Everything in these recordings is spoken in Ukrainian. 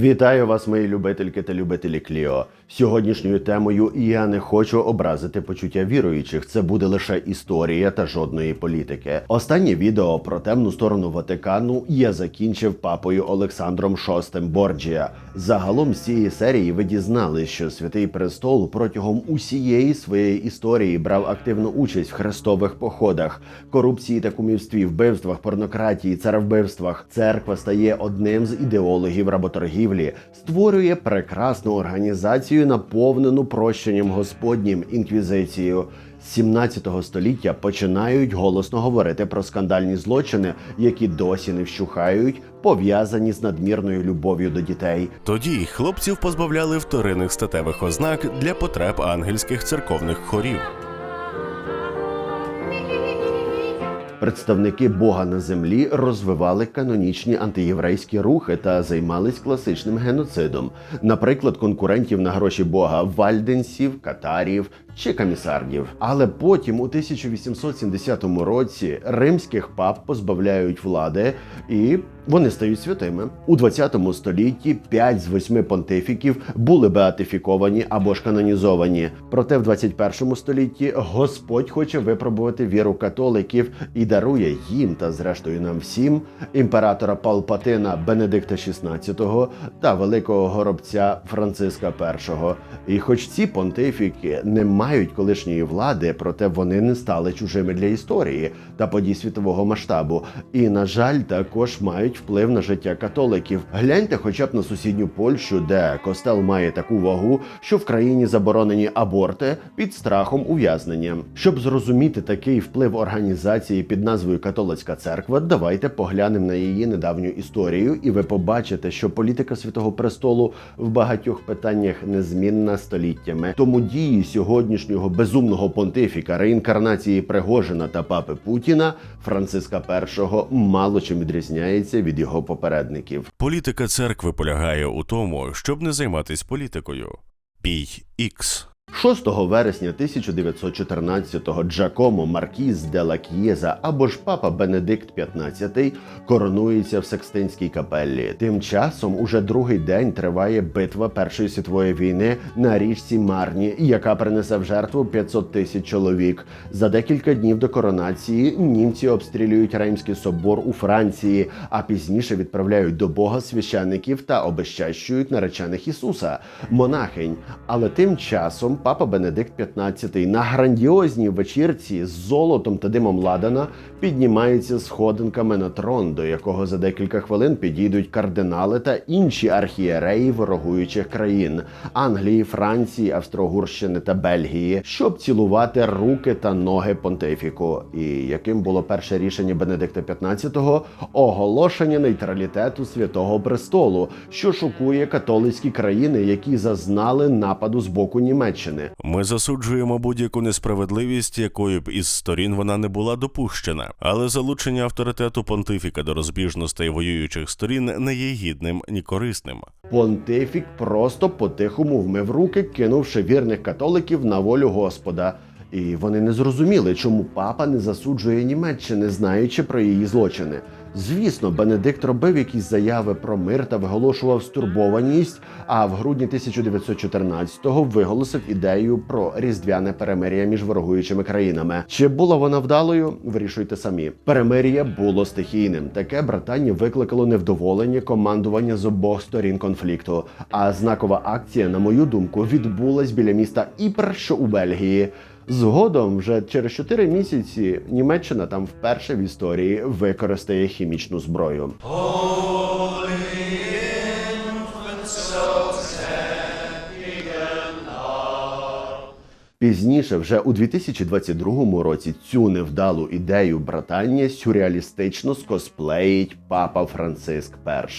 Вітаю вас, мої любительки та любителі Кліо. Сьогоднішньою темою я не хочу образити почуття віруючих. Це буде лише історія та жодної політики. Останнє відео про темну сторону Ватикану я закінчив папою Олександром VI Борджія. Загалом з цієї серії ви дізнались, що святий престол протягом усієї своєї історії брав активну участь в хрестових походах, корупції та кумівстві, вбивствах, порнократії, царовбивствах. Церква стає одним з ідеологів работоргівлі, створює прекрасну організацію, наповнену прощенням Господнім інквізицією. З 17 століття починають голосно говорити про скандальні злочини, які досі не вщухають, пов'язані з надмірною любов'ю до дітей. Тоді хлопців позбавляли вторинних статевих ознак для потреб ангельських церковних хорів. Представники Бога на землі розвивали канонічні антиєврейські рухи та займались класичним геноцидом, наприклад, конкурентів на гроші Бога вальденсів, катарів чи камісардів. Але потім, у 1870 році, римських пап позбавляють влади і вони стають святими. У 20 столітті 5 з 8 понтифіків були беатифіковані або ж канонізовані. Проте в 21 столітті Господь хоче випробувати віру католиків і дарує їм та зрештою нам всім імператора Палпатина Бенедикта XVI та великого горобця Франциска І. І хоч ці понтифіки не мають колишньої влади, проте вони не стали чужими для історії та подій світового масштабу. І, на жаль, також мають вплив на життя католиків. Гляньте хоча б на сусідню Польщу, де костел має таку вагу, що в країні заборонені аборти під страхом ув'язнення. Щоб зрозуміти такий вплив організації під назвою Католицька церква, давайте поглянемо на її недавню історію, і ви побачите, що політика Святого Престолу в багатьох питаннях незмінна століттями. Тому дії сьогоднішнього безумного понтифіка реінкарнації Пригожина та папи Путіна Франциска І мало чим відрізняється від його попередників. Політика церкви полягає у тому, щоб не займатись політикою. Пій Ікс. 6 вересня 1914-го Джакомо Маркіз де ла К'єза або ж папа Бенедикт XV коронується в Секстинській капеллі. Тим часом уже другий день триває битва Першої світової війни на річці Марні, яка принесе в жертву 500 тисяч чоловік. За декілька днів до коронації німці обстрілюють Реймський собор у Франції, а пізніше відправляють до Бога священників та обещащують наречених Ісуса, монахинь. Але тим часом папа Бенедикт XV на грандіозній вечірці з золотом та димом ладана піднімається сходинками на трон, до якого за декілька хвилин підійдуть кардинали та інші архієреї ворогуючих країн Англії, Франції, Австро-Угорщини та Бельгії, щоб цілувати руки та ноги понтифіку. І яким було перше рішення Бенедикта XV? оголошення нейтралітету Святого Престолу, що шокує католицькі країни, які зазнали нападу з боку Німеччини. Ми засуджуємо будь-яку несправедливість, якою б із сторін вона не була допущена, але залучення авторитету понтифіка до розбіжностей воюючих сторін не є гідним ні корисним. Понтифік просто по-тихому вмив руки, кинувши вірних католиків на волю Господа. І вони не зрозуміли, чому папа не засуджує Німеччини, знаючи про її злочини. Звісно, Бенедикт робив якісь заяви про мир та виголошував стурбованість. А в грудні 1914-го виголосив ідею про різдвяне перемир'я між ворогуючими країнами. Чи була вона вдалою? Вирішуйте самі. Перемир'я було стихійним. Таке братання викликало невдоволення командування з обох сторін конфлікту. А знакова акція, на мою думку, відбулась біля міста Іпр, що у Бельгії. Згодом, вже через 4 місяці, Німеччина там вперше в історії використає хімічну зброю. Пізніше, вже у 2022 році, цю невдалу ідею братання сюрреалістично скосплеїть папа Франциск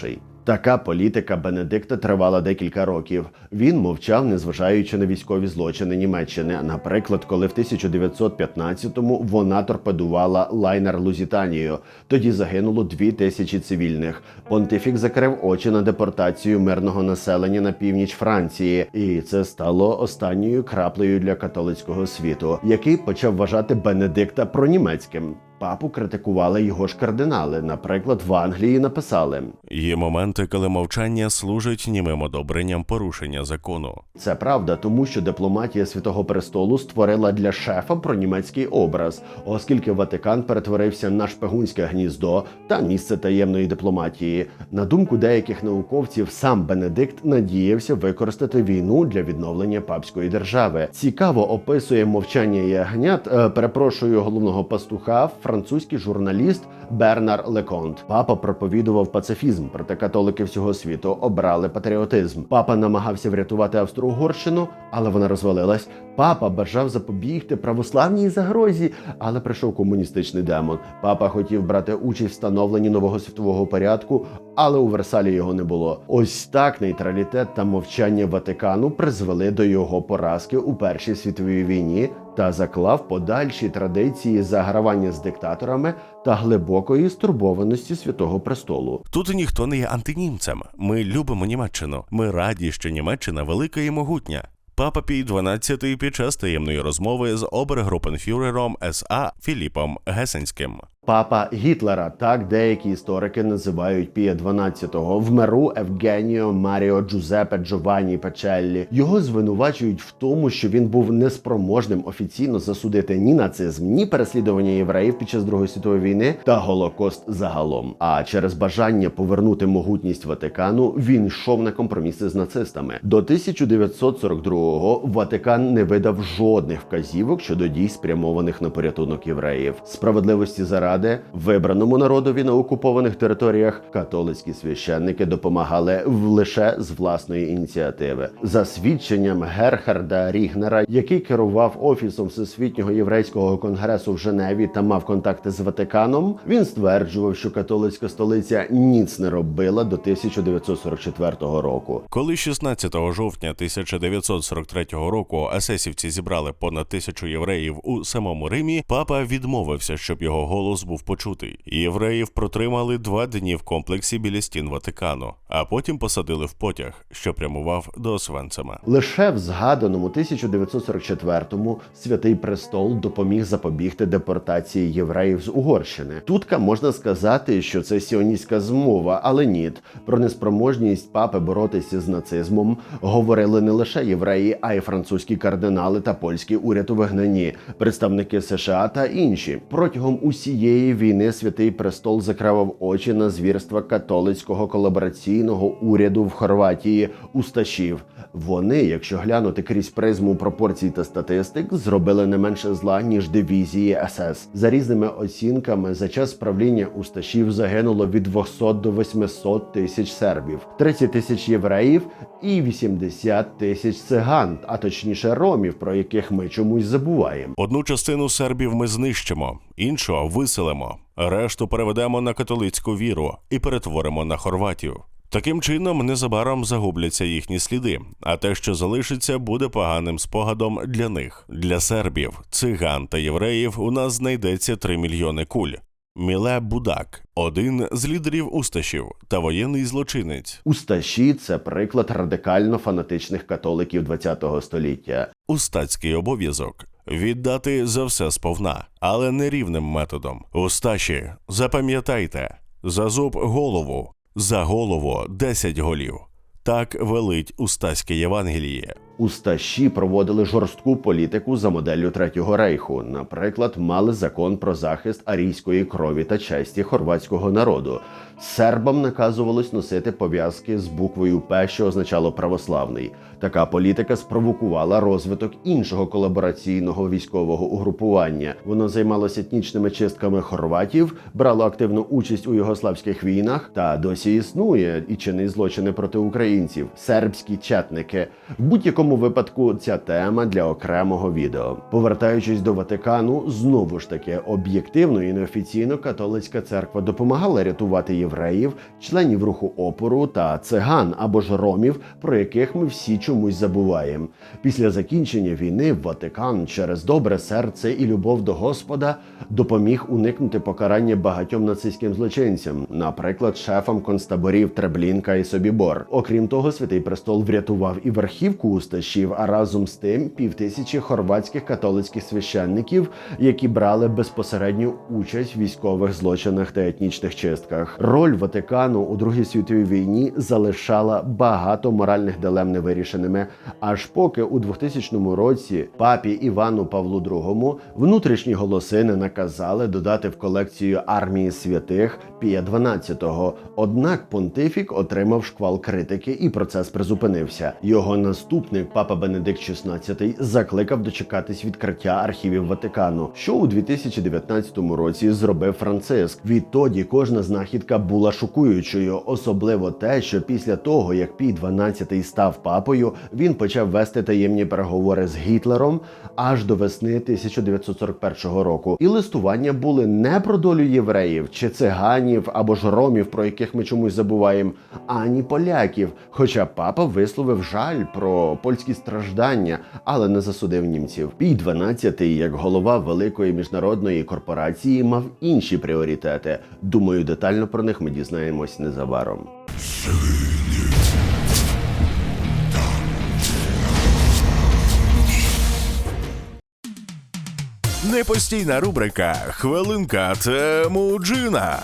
І. Така політика Бенедикта тривала декілька років. Він мовчав, незважаючи на військові злочини Німеччини. Наприклад, коли в 1915-му вона торпедувала лайнер Лузітанію. Тоді загинуло дві тисячі цивільних. Понтифік закрив очі на депортацію мирного населення на північ Франції, і це стало останньою краплею для католицького світу, який почав вважати Бенедикта пронімецьким. Папу критикували його ж кардинали. Наприклад, в Англії написали: Є моменти, коли мовчання служить німим одобренням порушення закону. це правда, тому що дипломатія Святого Престолу створила для шефа пронімецький образ, оскільки Ватикан перетворився на шпигунське гніздо та місце таємної дипломатії. На думку деяких науковців, сам Бенедикт надіявся використати війну для відновлення папської держави. Цікаво описує мовчання ягнят. е, перепрошую головного пастуха, французький журналіст Бернар Леконт. Папа проповідував пацифізм, проте католики всього світу обрали патріотизм. Папа намагався врятувати Австро-Угорщину, але вона розвалилась. Папа бажав запобігти православній загрозі, але прийшов комуністичний демон. Папа хотів брати участь в встановленні нового світового порядку, але у Версалі його не було. Ось так нейтралітет та мовчання Ватикану призвели до його поразки у Першій світовій війні та заклав подальші традиції загравання з диктаторами та глибокої стурбованості святого престолу. Тут ніхто не є антинімцем. Ми любимо Німеччину. Ми раді, що Німеччина велика і могутня. Папа Пій XII під час таємної розмови з обергрупенфюрером СА Філіпом Гесенським. Папа Гітлера, так деякі історики називають Пія XII, в меру Евгеніо Маріо Джузепе Джованні Печеллі. Його звинувачують в тому, що він був неспроможним офіційно засудити ні нацизм, ні переслідування євреїв під час Другої світової війни та Голокост загалом. А через бажання повернути могутність Ватикану він йшов на компроміси з нацистами. До 1942-го Ватикан не видав жодних вказівок щодо дій, спрямованих на порятунок євреїв. Справедливості заради вибраному народові на окупованих територіях католицькі священники допомагали лише з власної ініціативи. За свідченням Герхарда Рігнера, який керував офісом Всесвітнього єврейського конгресу в Женеві та мав контакти з Ватиканом, він стверджував, що католицька столиця ніц не робила до 1944 року. Коли 16 жовтня 1943 року есесівці зібрали понад тисячу євреїв у самому Римі, папа відмовився, щоб його голос був почутий. Євреїв протримали два дні в комплексі біля стін Ватикану, а потім посадили в потяг, що прямував до Освенцима. Лише в згаданому 1944-му Святий Престол допоміг запобігти депортації євреїв з Угорщини. Тутка можна сказати, що це сіоністська змова, але ні. Про неспроможність папи боротися з нацизмом говорили не лише євреї, а й французькі кардинали та польський уряд у вигнанні, представники США та інші. Протягом усієї війни Святий Престол закривав очі на звірства католицького колабораційного уряду в Хорватії усташів. Вони, якщо глянути крізь призму пропорцій та статистик, зробили не менше зла ніж дивізії СС. За різними оцінками, за час правління усташів загинуло від 200 до 800 тисяч сербів, 30 тисяч євреїв і 80 тисяч циган, а точніше ромів, про яких ми чомусь забуваємо. Одну частину сербів ми знищимо, іншу виселимо, решту переведемо на католицьку віру і перетворимо на хорватів. Таким чином, незабаром загубляться їхні сліди, а те, що залишиться, буде поганим спогадом для них. Для сербів, циган та євреїв у нас знайдеться 3 мільйони куль. Міле Будак, один з лідерів усташів та воєнний злочинець. Усташі це приклад радикально фанатичних католиків ХХ століття. Устацький обов'язок віддати за все сповна, але не рівним методом. Усташі, запам'ятайте, за зуб голову, за голову десять голів. Так велить Устаське Євангеліє. Усташі проводили жорстку політику за моделлю Третього рейху. Наприклад, мали закон про захист арійської крові та честі хорватського народу. Сербам наказувалось носити пов'язки з буквою П, що означало православний. Така політика спровокувала розвиток іншого колабораційного військового угрупування. Воно займалося етнічними чистками хорватів, брало активну участь у югославських війнах та досі існує і чинить злочини проти українців. Сербські четники. В будь-якому випадку ця тема для окремого відео. Повертаючись до Ватикану, знову ж таки об'єктивно і неофіційно католицька церква допомагала рятувати євреїв, членів руху опору та циган або ж ромів, про яких ми всі чомусь забуваємо. Після закінчення війни Ватикан через добре серце і любов до Господа допоміг уникнути покарання багатьом нацистським злочинцям, наприклад, шефам концтаборів Треблінка і Собібор. Окрім того, Святий Престол врятував і верхівку Усташів, апосташів, а разом з тим півтисячі хорватських католицьких священників, які брали безпосередню участь в військових злочинах та етнічних чистках. Роль Ватикану у Другій світовій війні залишала багато моральних дилем невирішеними, аж поки у 2000 році папі Івану Павлу II внутрішні голоси не наказали додати в колекцію армії святих Пія XII. Однак понтифік отримав шквал критики, і процес призупинився. Його наступник, папа Бенедикт XVI, закликав дочекатись відкриття архівів Ватикану, що у 2019 році зробив Франциск. Відтоді кожна знахідка була шокуючою, особливо те, що після того, як Пій XII став папою, він почав вести таємні переговори з Гітлером аж до весни 1941 року. І листування були не про долю євреїв чи циганів або ж ромів, про яких ми чомусь забуваємо, ані поляків. Хоча папа висловив жаль про польські страждання, але не засудив німців. Пій XII, як голова великої міжнародної корпорації, мав інші пріоритети. Думаю, детально про них ми дізнаємось незабаром. Непостійна рубрика Хвилинка Темуджина.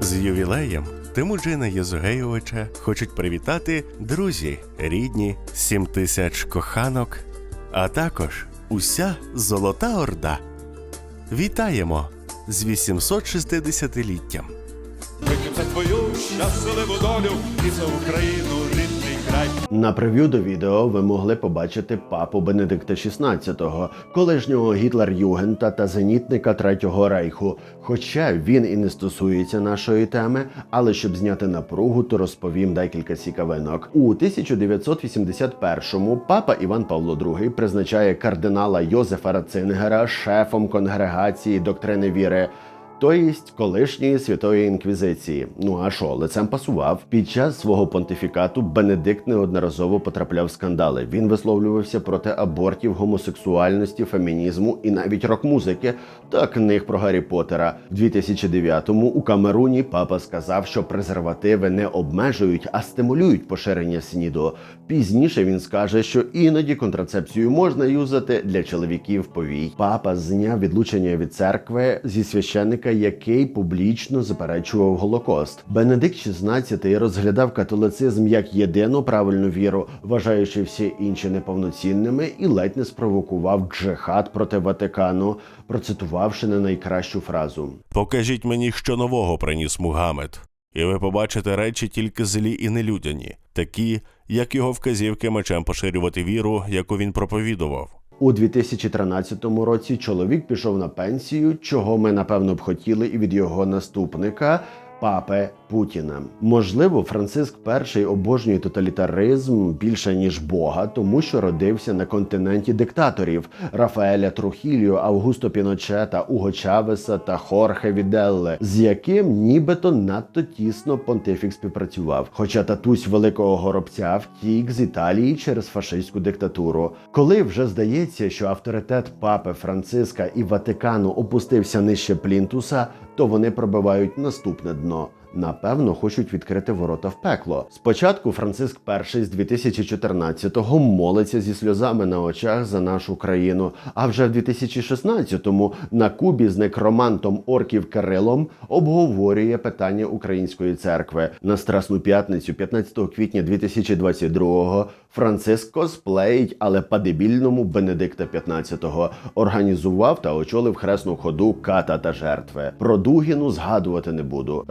З ювілеєм Темуджина Єзугейовича хочуть привітати друзі, рідні, сім тисяч коханок, а також уся Золота Орда. Вітаємо з 860-літтям! Вип'ємо за твою щасливу долю і за Україну край. На прев'ю до відео ви могли побачити папу Бенедикта XVI, колишнього Гітлер-Югента та зенітника Третього рейху. Хоча він і не стосується нашої теми, але щоб зняти напругу, то розповім декілька цікавинок. У 1981-му папа Іван Павло II призначає кардинала Йозефа Рацингера шефом конгрегації доктрини віри. То єсть колишньої святої інквізиції. Ну а що, лицем пасував. Під час свого понтифікату Бенедикт неодноразово потрапляв в скандали. Він висловлювався проти абортів, гомосексуальності, фемінізму і навіть рок-музики та книг про Гаррі Поттера. В 2009-му у Камеруні папа сказав, що презервативи не обмежують, а стимулюють поширення СНІДу. Пізніше він скаже, що іноді контрацепцію можна юзати для чоловіків повій. Папа зняв відлучення від церкви зі священника, який публічно заперечував Голокост. Бенедикт XVI розглядав католицизм як єдину правильну віру, вважаючи всі інші неповноцінними, і ледь не спровокував джихад проти Ватикану, процитувавши не найкращу фразу. Покажіть мені, що нового приніс Мухаммед, і ви побачите речі тільки злі і нелюдяні, такі, як його вказівки мечем поширювати віру, яку він проповідував. У 2013 році чоловік пішов на пенсію, чого ми напевно б хотіли і від його наступника. Папи Путіна. Можливо, Франциск І обожнює тоталітаризм більше ніж Бога, тому що родився на континенті диктаторів Рафаеля Трухільо, Августо Піночета, Уго Чавеса та Хорхе Віделле, з яким нібито надто тісно понтифік співпрацював. Хоча татусь великого горобця втік з Італії через фашистську диктатуру. Коли вже здається, що авторитет папи Франциска і Ватикану опустився нижче плінтуса, то вони пробивають наступне дно потрібно Напевно, хочуть відкрити ворота в пекло. Спочатку Франциск І з 2014-го молиться зі сльозами на очах за нашу країну. А вже в 2016-му на Кубі з некромантом орків Кирилом обговорює питання української церкви. На Страсну п'ятницю, 15 квітня 2022-го, Франциск косплеїть, але по-дебільному Бенедикта 15-го організував та очолив хресну ходу ката та жертви. Про Дугіну згадувати не буду.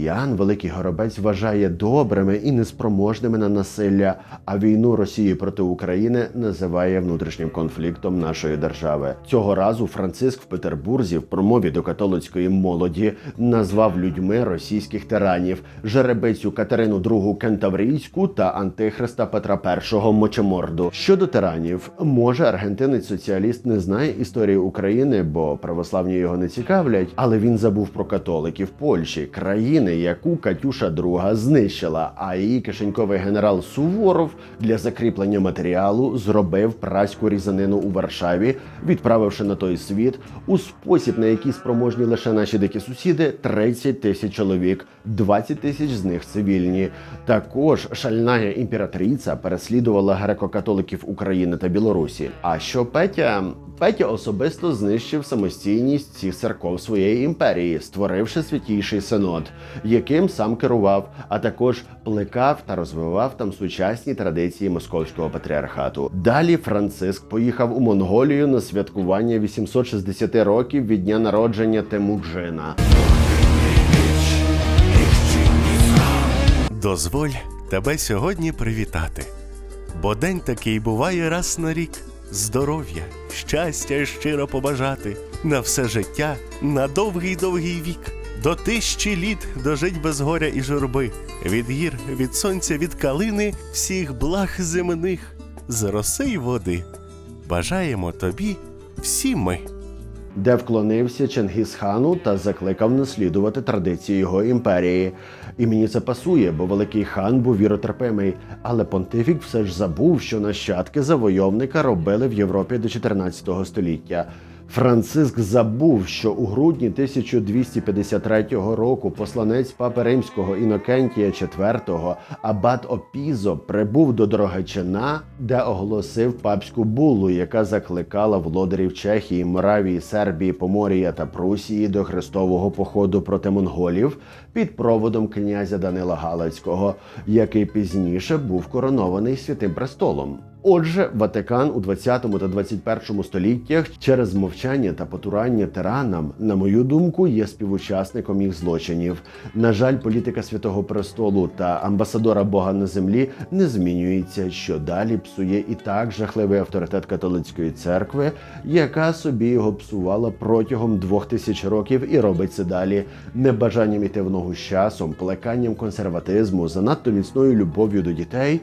Росіян Великий Горобець вважає добрими і неспроможними на насилля, а війну Росії проти України називає внутрішнім конфліктом нашої держави. Цього разу Франциск в Петербурзі в промові до католицької молоді назвав людьми російських тиранів жеребицю Катерину II Кентаврійську та антихриста Петра І Мочеморду. Щодо тиранів, може аргентинець соціаліст не знає історії України, бо православні його не цікавлять, але він забув про католиків Польщі, країни, України, яку Катюша II знищила, а її кишеньковий генерал Суворов для закріплення матеріалу зробив праську різанину у Варшаві, відправивши на той світ у спосіб, на який спроможні лише наші дикі сусіди 30 тисяч чоловік, 20 тисяч з них цивільні. Також шальна імператриця переслідувала греко-католиків України та Білорусі. А що Петя? Петя особисто знищив самостійність цих церков своєї імперії, створивши святійший синод, яким сам керував, а також плекав та розвивав там сучасні традиції московського патріархату. Далі Франциск поїхав у Монголію на святкування 860 років від дня народження Темуджина. Дозволь тебе сьогодні привітати. Бо день такий буває раз на рік. Здоров'я, щастя щиро побажати на все життя, на довгий довгий вік. До тисячі літ дожить без горя і журби, від гір, від сонця, від калини, всіх благ земних, з роси й води. Бажаємо тобі всі ми. де вклонився Чингісхану та закликав наслідувати традиції його імперії. І мені це пасує, бо великий хан був віротерпимий. Але понтифік все ж забув, що нащадки завойовника робили в Європі до 14 століття. Франциск забув, що у грудні 1253 року посланець папи римського Інокентія IV абат Опізо прибув до Дорогачина, де оголосив папську булу, яка закликала володарів Чехії, Моравії, Сербії, Поморія та Прусії до хрестового походу проти монголів під проводом князя Данила Галицького, який пізніше був коронований святим престолом. Отже, Ватикан у 20 та 21 століттях через мовчання та потурання тиранам, на мою думку, є співучасником їх злочинів. На жаль, політика Святого Престолу та амбасадора Бога на землі не змінюється, що далі псує і так жахливий авторитет католицької церкви, яка собі його псувала протягом двох тисяч років і робить це далі небажанням іти в ногу з часом, плеканням консерватизму, занадто міцною любов'ю до дітей.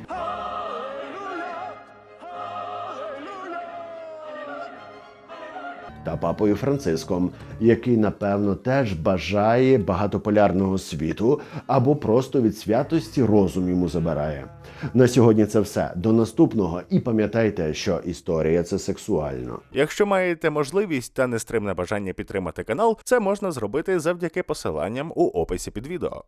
Папою Франциском, який напевно теж бажає багатополярного світу або просто від святості розум йому забирає. На сьогодні це все. До наступного і пам'ятайте, що історія це сексуально. Якщо маєте можливість та нестримне бажання підтримати канал, це можна зробити завдяки посиланням у описі під відео.